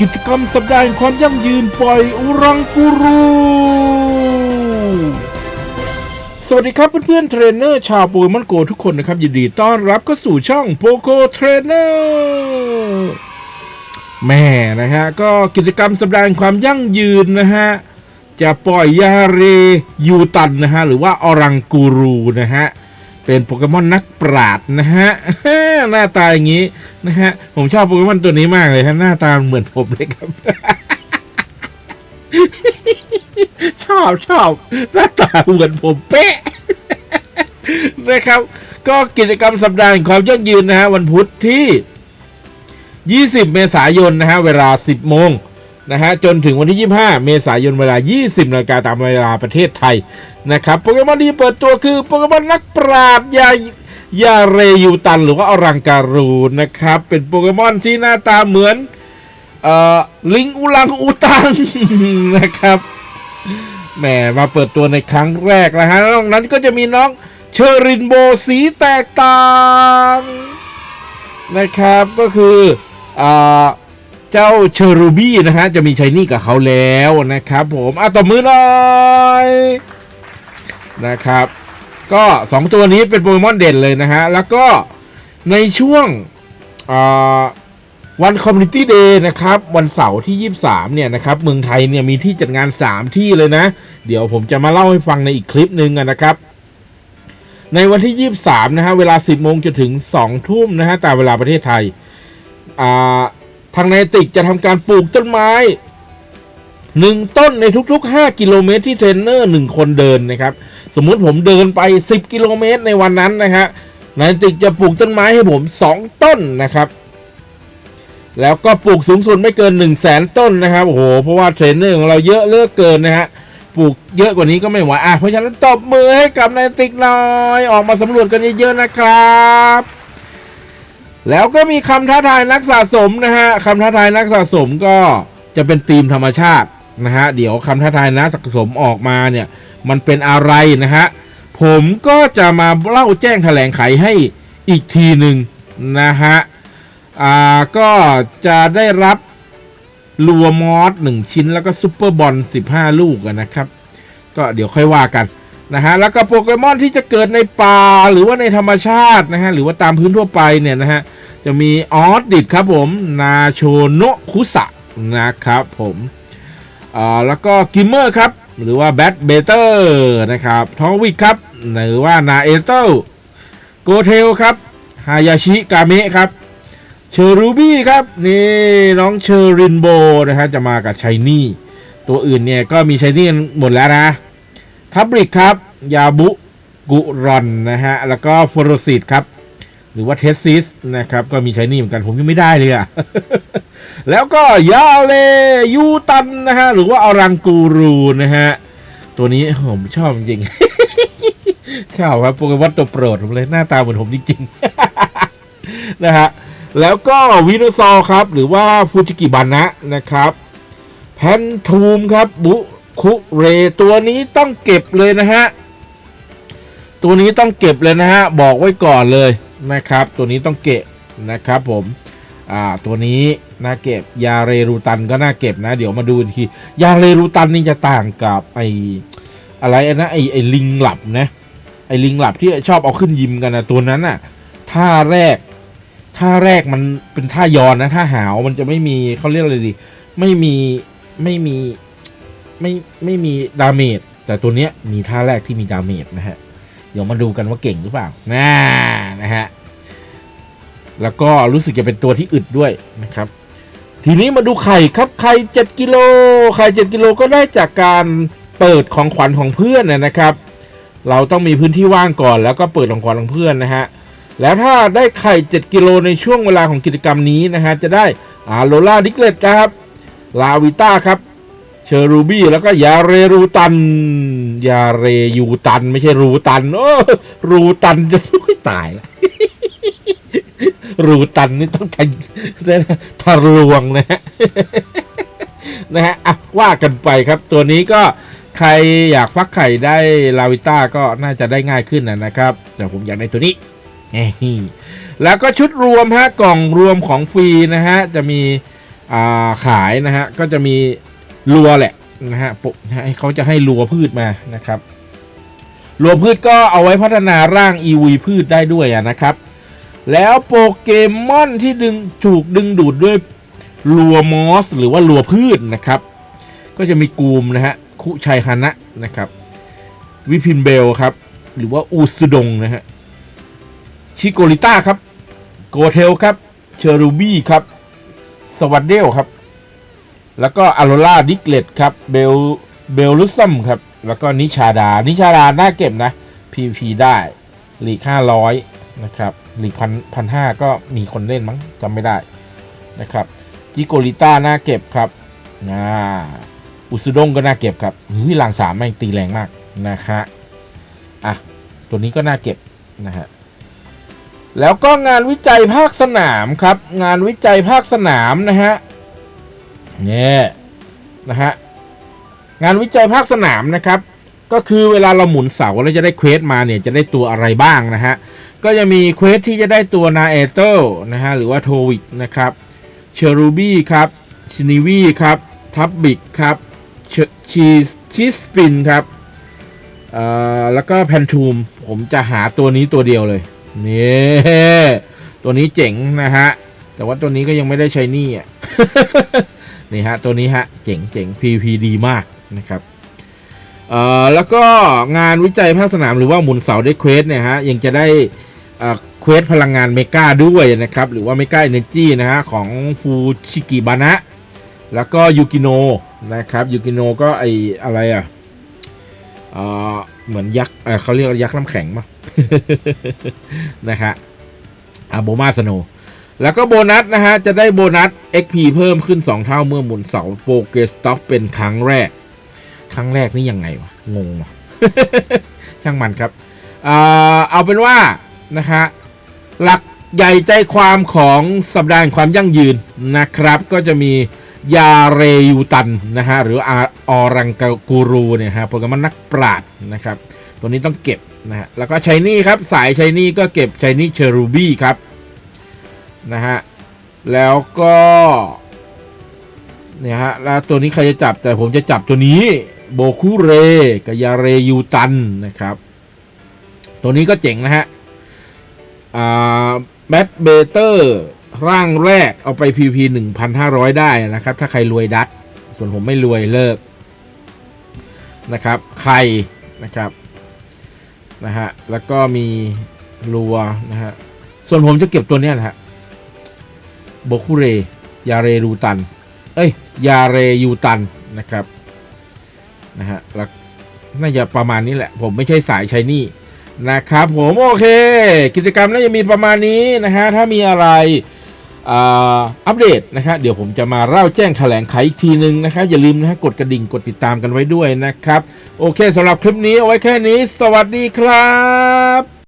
กิจกรรมสัปดาห์แห่งความยั่งยืนปล่อยอุรังกูรู สวัสดีครับเพื่อนๆเทรนเนอร์ชาวโปเกมอนโกทุกคนนะครับ ยินดีต้อนรับเข้าสู่ช่องโปโกเทรนเนอร์แม่นะฮะ ก็กิจกรรมสัปดาห์แห่งความยั่งยืนนะฮะ จะปล่อยยาเรยูตันนะฮะ หรือว่าอรังกูรูนะฮะ เป็นโปเกมอนนักปราดนะฮะ หน้าตาอย่างนี้นะฮะ ผมชอบโปเกมอนตัวนี้มากเลยฮะหน้าตาเหมือนผมเลยครับ ชอบชอบหน้าตาเหมือนผมเป๊ะนะครับ ก็กิจกรรมสัปดาห์แห่งความยั่งยืนนะฮะวันพุธที่ 20 เมษายนนะฮะเวลา 10 โมง นะฮะจนถึงวันที่ 25 เมษายนเวลา 20นาฬิกาตามเวลาประเทศไทยนะครับโปเกมอนที่เปิดตัวคือโปเกมอนนักปราดยายาเรยูตันหรือว่าอรังการูนะครับ เป็นโปเกมอนที่หน้าตาเหมือนเอ่อลิงอุลังอุตังนะครับแหมมาเปิดตัวในครั้งแรกนะฮะนอกนั้นก็จะมีน้องเชอรินโบสีแตกต่างนะครับก็คืออ่า เจ้าเชอรูบี้นะฮะจะมีชายนี่กับเขาแล้วนะครับผมอะต่อมือหน่อยนะครับ ก็สองตัวนี้เป็นโปเกมอนเด่นเลยนะฮะ แล้วก็ในช่วงวันคอมมูนิตี้เดย์นะครับ วันเสาร์ที่ 23 เนี่ยนะครับ เมืองไทยเนี่ยมีที่จัดงาน 3 ที่เลยนะ เดี๋ยวผมจะมาเล่าให้ฟังในอีกคลิปหนึ่งนะครับ ในวันที่ 23 นะฮะ เวลา 10 โมงจนถึง 2 ทุ่มนะฮะตามเวลาประเทศไทยอ่า ทางไนติกจะทำการปลูกต้นไม้1ต้นในทุก ๆ 5 กิโลเมตรที่เทรนเนอร์1คนเดินนะครับ สมมุติผมเดินไป 10 กิโลเมตรในวันนั้นนะฮะไนติกจะปลูกต้นไม้ให้ผม 2 ต้นนะครับ แล้วก็ปลูกสูงสุดไม่เกิน 1 0 0 0 0แสนต้นนะครับ โอ้โห เพราะว่าเทรนเนอร์ของเราเยอะเลือกเกินนะฮะ ปลูกเยอะกว่านี้ก็ไม่ไหวอะเพราะฉะนั้นตบมือให้กับนายติกหน่อย ออกมาสำรวจกันเยอะๆนะครับ แล้วก็มีคำท้าทายนักสะสมนะฮะคำท้าทายนักสะสมก็จะเป็นธีมธรรมชาตินะฮะเดี๋ยวคำท้าทายนักสะสมออกมาเนี่ยมันเป็นอะไรนะฮะผมก็จะมาเล่าแจ้งแถลงไขให้อีกทีหนึ่งนะฮะอ่าก็จะได้รับลัวมอสหนึ่งชิ้นแล้วก็ซูเปอร์บอล15 ลูกนะครับ ก็เดี๋ยวค่อยว่ากัน นะฮะแล้วก็โปเกมอนที่จะเกิดในป่าหรือว่าในธรรมชาตินะฮะหรือว่าตามพื้นทั่วไปเนี่ยนะฮะจะมีออสดิดครับผมนาโชโนคุสะนะครับผมอ่าแล้วก็กิมเมอร์ครับหรือว่าแบทเบเตอร์นะครับทอวิกครับหรือว่านาเอเตลโกเทลครับฮายาชิกาเมะครับเชอรูบี้ครับนี่น้องเชอรินโบนะฮะจะมากับชายนี่ ตัวอื่นเนี่ยก็มีชายนี่หมดแล้วนะ ทับริกครับ ยาบุกุรอนนะฮะ แล้วก็ฟอรซิตครับ หรือว่าเทสซิสนะครับ ก็มีใชายนี่เหมือนกันผมยังไม่ได้เลยอะแล้วก็ยาเลยูตันนะฮะ หรือว่าอารังกูรูนะฮะ ตัวนี้ผมชอบจริงข่าวครับโปเกมอนตัวโปรดผมเลยหน้าตาเหมือนผมจริงๆนะฮะแล้วก็วิโนซอร์ครับ หรือว่าฟูจิกิบันะนะครับ แพนทูมครับบุ คุเรตัวนี้ต้องเก็บเลยนะฮะ ตัวนี้ต้องเก็บเลยนะฮะ บอกไว้ก่อนเลยนะครับ ตัวนี้ต้องเก็บนะครับผม อ่า ตัวนี้น่าเก็บ ยาเรรูตันก็น่าเก็บนะ เดี๋ยวมาดูอีกที ยาเรรูตันนี่จะต่างกับไออะไรนะไอไอลิงหลับนะ ไอลิงหลับที่ชอบเอาขึ้นยิมกันนะตัวนั้นน่ะ ท่าแรก ท่าแรกมันเป็นท่ายอนนะ ท่าหาวมันจะไม่มีเขาเรียกอะไรดี ไม่มี ไม่มี ไม่ไม่มีดาเมจแต่ตัวเนี้ยมีท่าแรกที่มีดาเมจนะฮะ เดี๋ยวมาดูกันว่าเก่งหรือเปล่าน่านะฮะ แล้วก็รู้สึกจะเป็นตัวที่อึดด้วยนะครับ ทีนี้มาดูไข่ครับไข่7กิโลไข่7กิโลก็ได้จากการเปิดของขวัญของเพื่อนนะนะครับ เราต้องมีพื้นที่ว่างก่อน แล้วก็เปิดของขวัญของเพื่อนนะฮะแล้วถ้าได้ไข่ 7 กิโลในช่วงเวลาของกิจกรรมนี้นะฮะ จะได้อาโลล่าดิกเลตนะครับ ลาวิต้าครับ เชอรูบี้แล้วก็ยาเรรูตัน ยาเรยูตัน ไม่ใช่รูตัน โอ้รูตันจะไม่ตายละรูตันนี่ต้องทะทะลวงนะฮะนะฮะอะว่ากันไปครับ ตัวนี้ก็ใครอยากฟักไข่ได้ลาวิต้าก็น่าจะได้ง่ายขึ้นนะนะครับ แต่ผมอยากได้ตัวนี้แล้วก็ชุดรวมฮะกล่องรวมของฟรีนะฮะจะมีขายนะฮะก็จะมี รัวแหละนะฮะปกให้เขาจะให้รัวพืชมานะครับรัวพืชก็เอาไว้พัฒนาร่าง EV พืชได้ด้วยอะนะครับ แล้วโปเกมอนที่ดึงถูกดึงดูดด้วยรัวมอส หรือว่ารัวพืชนะครับ ก็จะมีกูมนะฮะคุชัยฮานะนะครับ วิพินเบลครับ หรือว่าอูซุดงนะฮะชิโกริต้าครับโกเทลครับเชอรูบี้ครับสวัสเดลครับ แล้วก็อโรล่าดิกเลตครับเบลเบลลุซัมครับ แล้วก็นิชาดา นิชาดาน่าเก็บนะ PVP ได้หลีก500 นะครับหลีกพันพันห้าก็มีคนเล่นมั้งจำไม่ได้นะครับจิโกริต้าน่าเก็บครับอ่าอุซุดงก็น่าเก็บครับหือหลังสามแม่งตีแรงมากนะฮะอะตัวนี้ก็น่าเก็บนะฮะแล้วก็งานวิจัยภาคสนามครับ งานวิจัยภาคสนามนะฮะ เนี่ยนะฮะงานวิจัยภาคสนามนะครับ ก็คือเวลาเราหมุนเสาแล้วจะได้เควสมาเนี่ยจะได้ตัวอะไรบ้างนะฮะก็จะมีเควสที่จะได้ตัวนาเอเตอร์นะฮะหรือว่าโทวิกนะครับเชอรูบี้ครับชินิวีครับทับบิกครับชีชีสปินครับเอ่อแล้วก็แพนทูมผมจะหาตัวนี้ตัวเดียวเลยนี่ตัวนี้เจ๋งนะฮะแต่ว่าตัวนี้ก็ยังไม่ได้ใช้นี่อะ นี่ฮะ ตัวนี้ฮะ เจ๋งเจ๋ง PVP ดีมากนะครับเอ่อแล้วก็งานวิจัยภาคสนามหรือว่าหมุนเสาได้เควสเนี่ยฮะ ยังจะได้เอ่อเควสพลังงานเมกาด้วยนะครับ หรือว่าเมกาเอเนจีนะฮะ ของฟูชิกิบานะ แล้วก็ยูกิโนนะครับยูกิโนก็ไออะไรอะเอ่อเหมือนยักษ์เออเขาเรียกยักษ์น้ำแข็งมั้งนะครับอาโบมาสโน แล้วก็โบนัสนะฮะ จะได้โบนัส XP เพิ่มขึ้น 2 เท่าเมื่อหมุนเสาโปเกสต็อกเป็นครั้งแรก ครั้งแรกนี่ยังไงวะ งงวะช่างมันครับ เอาเป็นว่านะคะ หลักใหญ่ใจความของสัปดาห์ความยั่งยืนนะครับ ก็จะมียาเรยูตันนะฮะ หรืออาออรังกากูรูเนี่ยฮะโปเกมอนนักปราดนะครับ ตัวนี้ต้องเก็บนะฮะ แล้วก็ชายนี่ครับ สายชายนี่ก็เก็บชายนี่เชอรูบี้ครับ นะฮะ แล้วก็เนี่ยฮะแล้วตัวนี้ใครจะจับแต่ผมจะจับตัวนี้โบคุเรกยาเรยูตันนะครับ ตัวนี้ก็เจ๋งนะฮะอ่าแบทเบเตอร์ร่างแรกเอาไป PP 1,500 ได้นะครับ ถ้าใครรวยดัดส่วนผมไม่รวยเลิกนะครับใครนะครับนะฮะแล้วก็มีรัวนะฮะส่วนผมจะเก็บตัวเนี้ยนะฮะ โบคุเร ยาเรรูตัน เอ้ย ยาเรยูตันนะครับ นะฮะแล้วน่าจะประมาณนี้แหละ ผมไม่ใช่สายใช้นี่นะครับผมโอเค กิจกรรมน่าจะมีประมาณนี้นะฮะ ถ้ามีอะไรอัปเดตนะฮะเดี๋ยวผมจะมาเล่าแจ้งแถลงไขอีกทีนึงนะครับอย่าลืมนะฮะกดกระดิ่งกดติดตามกันไว้ด้วยนะครับ โอเคสำหรับคลิปนี้เอาไว้แค่นี้ สวัสดีครับ